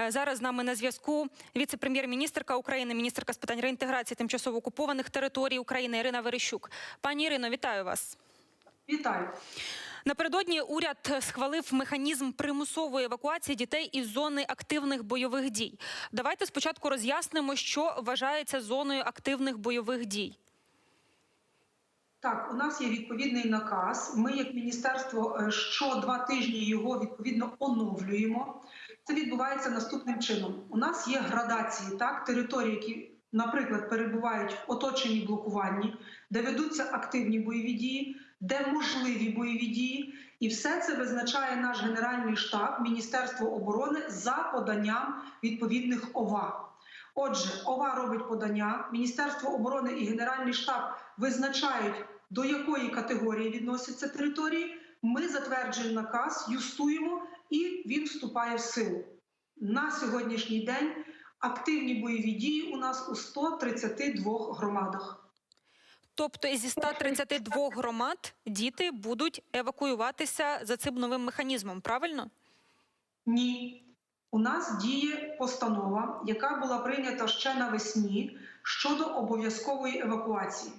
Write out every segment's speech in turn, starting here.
Е, Зараз з нами на зв'язку віце-прем'єр-міністрка України, міністерка з питань реінтеграції тимчасово окупованих територій України Ірина Верещук. Пані Ірино, вітаю вас. Вітаю. Напередодні уряд схвалив механізм примусової евакуації дітей із зони активних бойових дій. Давайте спочатку роз'яснимо, що вважається зоною активних бойових дій. Так, у нас є відповідний наказ. Ми, як міністерство, е, що два тижні його відповідно оновлюємо. Це відбувається наступним чином. У нас є градації, так, території, які, наприклад, перебувають в оточенні блокуванні, де ведуться активні бойові дії, де можливі бойові дії, і все це визначає наш генеральний штаб, Міністерство оборони за поданням відповідних ОВА. Отже, ОВА робить подання, Міністерство оборони і Генеральний штаб визначають, до якої категорії відносяться території. Ми затверджуємо наказ, юстуємо, і він вступає в силу. На сьогоднішній день активні бойові дії у нас у 132 громадах. Тобто зі 132 громад діти будуть евакуюватися за цим новим механізмом, правильно? Ні. У нас діє постанова, яка була прийнята ще навесні щодо обов'язкової евакуації.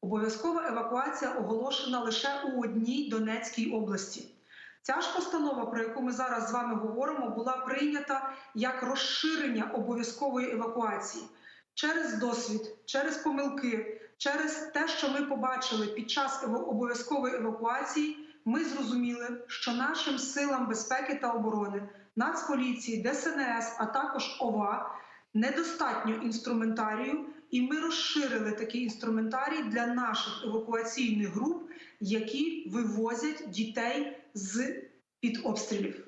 Обов'язкова евакуація оголошена лише у одній Донецькій області. Ця ж постанова, про яку ми зараз з вами говоримо, була прийнята як розширення обов'язкової евакуації через досвід, через помилки, через те, що ми побачили під час обов'язкової евакуації. Ми зрозуміли, що нашим силам безпеки та оборони, Нацполіції, ДСНС, а також ОВА недостатньо інструментарію, і ми розширили такий інструментарій для наших евакуаційних груп, які вивозять дітей з під обстрілів.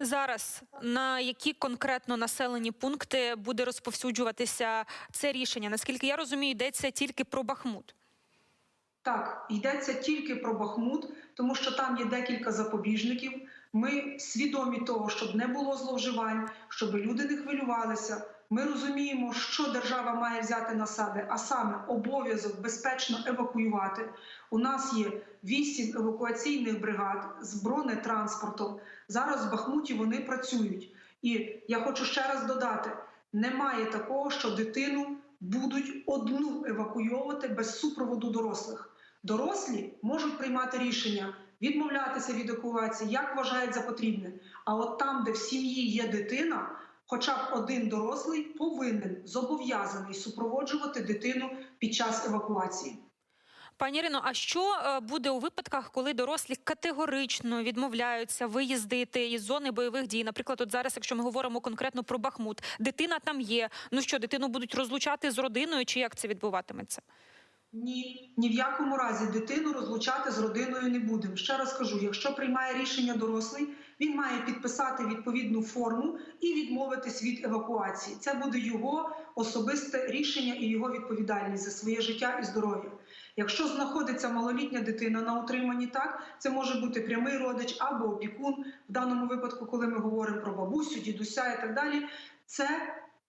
Зараз на які конкретно населені пункти буде розповсюджуватися це рішення? Наскільки я розумію, йдеться тільки про Бахмут. Так, йдеться тільки про Бахмут, тому що там є декілька запобіжників. Ми свідомі того, щоб не було зловживань, щоб люди не хвилювалися. Ми розуміємо, що держава має взяти на себе, а саме обов'язок безпечно евакуювати. У нас є вісім евакуаційних бригад з бронетранспортом. Зараз в Бахмуті вони працюють. І я хочу ще раз додати: немає такого, що дитину будуть одну евакуйовувати без супроводу дорослих. Дорослі можуть приймати рішення відмовлятися від евакуації, як вважають за потрібне. А от там, де в сім'ї є дитина, хоча б один дорослий повинен зобов'язаний супроводжувати дитину під час евакуації. Пані Ірино, а що е, буде у випадках, коли дорослі категорично відмовляються виїздити із зони бойових дій? Наприклад, от зараз, якщо ми говоримо конкретно про Бахмут, дитина там є. Ну що, дитину будуть розлучати з родиною, чи як це відбуватиметься? Ні, ні в якому разі дитину розлучати з родиною не будемо. Ще раз кажу: якщо приймає рішення дорослий, він має підписати відповідну форму і відмовитись від евакуації. Це буде його особисте рішення і його відповідальність за своє життя і здоров'я. Якщо знаходиться малолітня дитина на утриманні, так це може бути прямий родич або опікун. В даному випадку, коли ми говоримо про бабусю, дідуся і так далі, це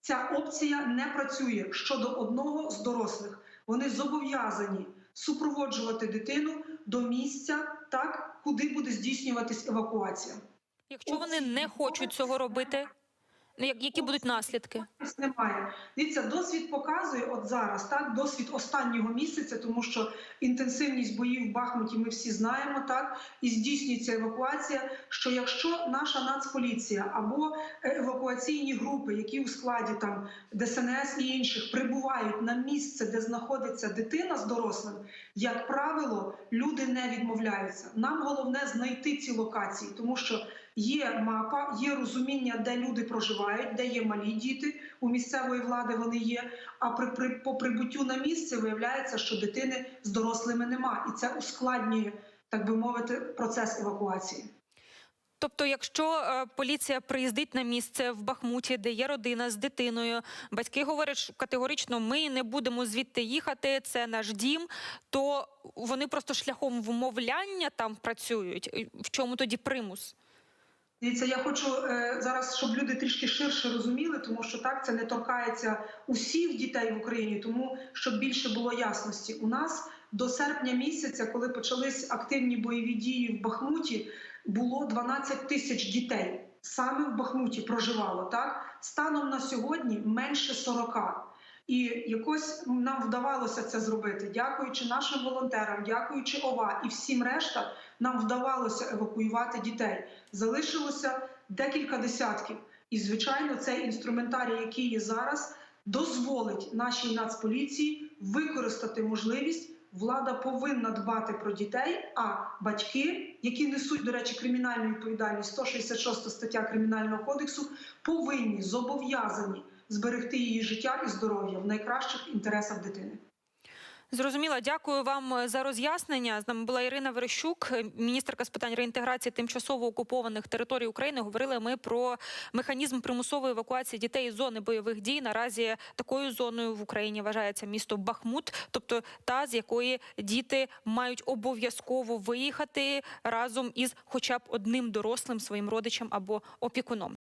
ця опція не працює щодо одного з дорослих. Вони зобов'язані супроводжувати дитину до місця, так куди буде здійснюватись евакуація. Якщо вони не хочуть цього робити, ну, як- які будуть наслідки? Немає. Дивіться, досвід показує от зараз, так, досвід останнього місяця, тому що інтенсивність боїв в Бахмуті ми всі знаємо, так, і здійснюється евакуація. Що якщо наша нацполіція або евакуаційні групи, які у складі там ДСНС і інших прибувають на місце, де знаходиться дитина з дорослим, як правило, люди не відмовляються. Нам головне знайти ці локації, тому що є мапа, є розуміння, де люди проживають, де є малі діти. У місцевої влади вони є. А при, при по прибуттю на місце виявляється, що дитини з дорослими нема, і це ускладнює, так би мовити, процес евакуації. Тобто, якщо е, поліція приїздить на місце в Бахмуті, де є родина з дитиною, батьки говорять що категорично, ми не будемо звідти їхати, це наш дім, то вони просто шляхом вмовляння там працюють. В чому тоді примус? Дивіться, я хочу е, зараз, щоб люди трішки ширше розуміли, тому що так це не торкається усіх дітей в Україні, тому щоб більше було ясності. У нас до серпня місяця, коли почались активні бойові дії в Бахмуті, було 12 тисяч дітей. саме в Бахмуті проживало. Так станом на сьогодні менше 40. І якось нам вдавалося це зробити, дякуючи нашим волонтерам, дякуючи ОВА і всім решта, нам вдавалося евакуювати дітей. Залишилося декілька десятків. І, звичайно, цей інструментарій, який є зараз, дозволить нашій нацполіції використати можливість. Влада повинна дбати про дітей, а батьки, які несуть, до речі, кримінальну відповідальність, 166 стаття Кримінального кодексу, повинні зобов'язані зберегти її життя і здоров'я в найкращих інтересах дитини. Зрозуміло, дякую вам е, за роз'яснення. З нами була Ірина Верещук, е, міністерка з питань реінтеграції тимчасово окупованих територій України. Говорили ми про механізм примусової евакуації дітей із зони бойових дій. Наразі такою зоною в Україні вважається місто Бахмут, тобто та з якої діти мають обов'язково виїхати разом із хоча б одним дорослим своїм родичем або опікуном.